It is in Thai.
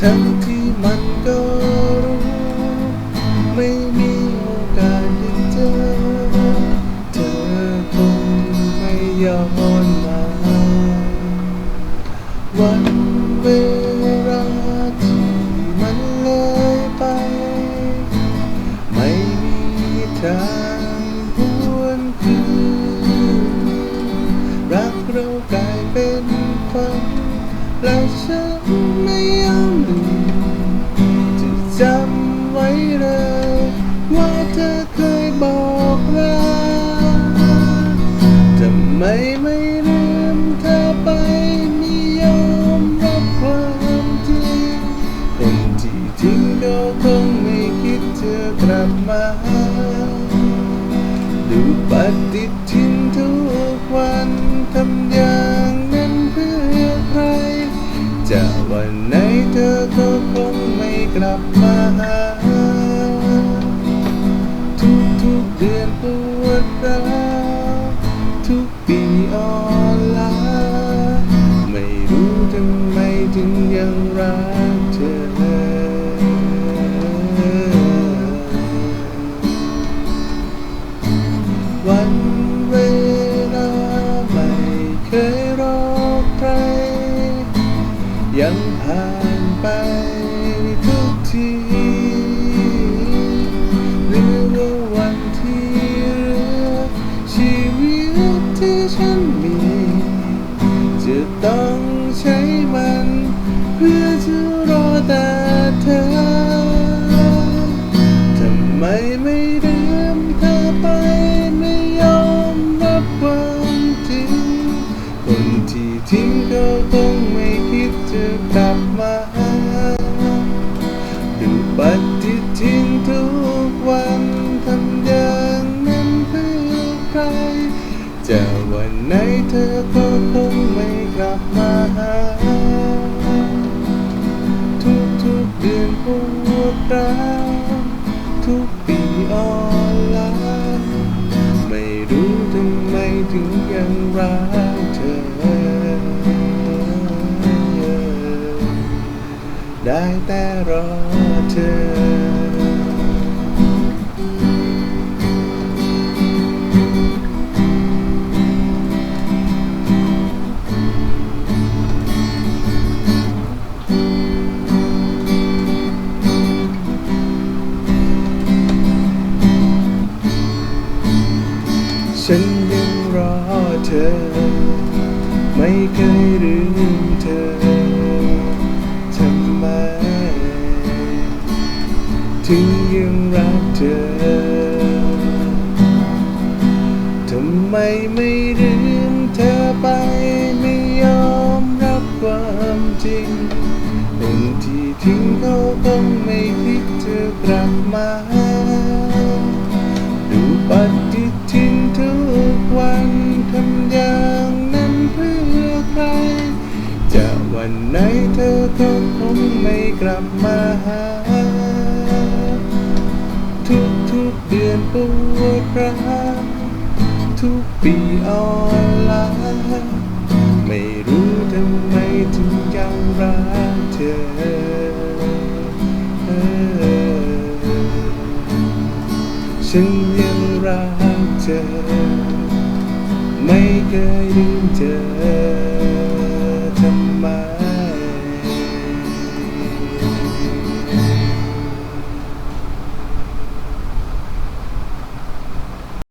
ทั้งที่มันก็รู้ ไม่มีโอกาสได้เจอ เธอคงไม่ย้อนมา วันเวลาที่มันเลยไป ไม่มีทางหวนคืนรักเรากลายเป็นฝันและฉันไม่ ดูปฏิทินทุกวันทำอย่างนั้นเพื่อใคร จะวันไหนเธอก็คงไม่กลับมาหาทุกทุกๆเดือนปวดร้าว ต้องใช้มัน เพื่อจะรอแต่เธอทำไมไม่ลืมเธอไปไม่ยอมรับความจริง คนที่ทิ้งก็คงไม่คิดจะกลับมาดูปฏิทินทุกวันทำอย่างนั้นเพื่อใคร จะวันไหนเธอก็คงไม่กลับมาหา ทุกทุกๆเดือนปวดร้าวทุกปีออนล้าไม่รู้ทำไมถึงยังรักเธอ ได้แต่รอเธอ ฉันยังรอเธอ ไม่เคยลืมเธอทำไม ถึงยังรักเธอทำไมไม่ลืมเธอไปไม่ยอมรับความจริงคนที่ทิ้งเขาคงไม่คิดจะกลับมา วันไหนเธอก็คงไม่กลับมาหา ทุกทุกเดือนปวดร้าวทุกปีอ่อนล้าไม่รู้ทำไมถึงยังรักเธอฉันยังรักเธอ ไม่เคยลืมเธอ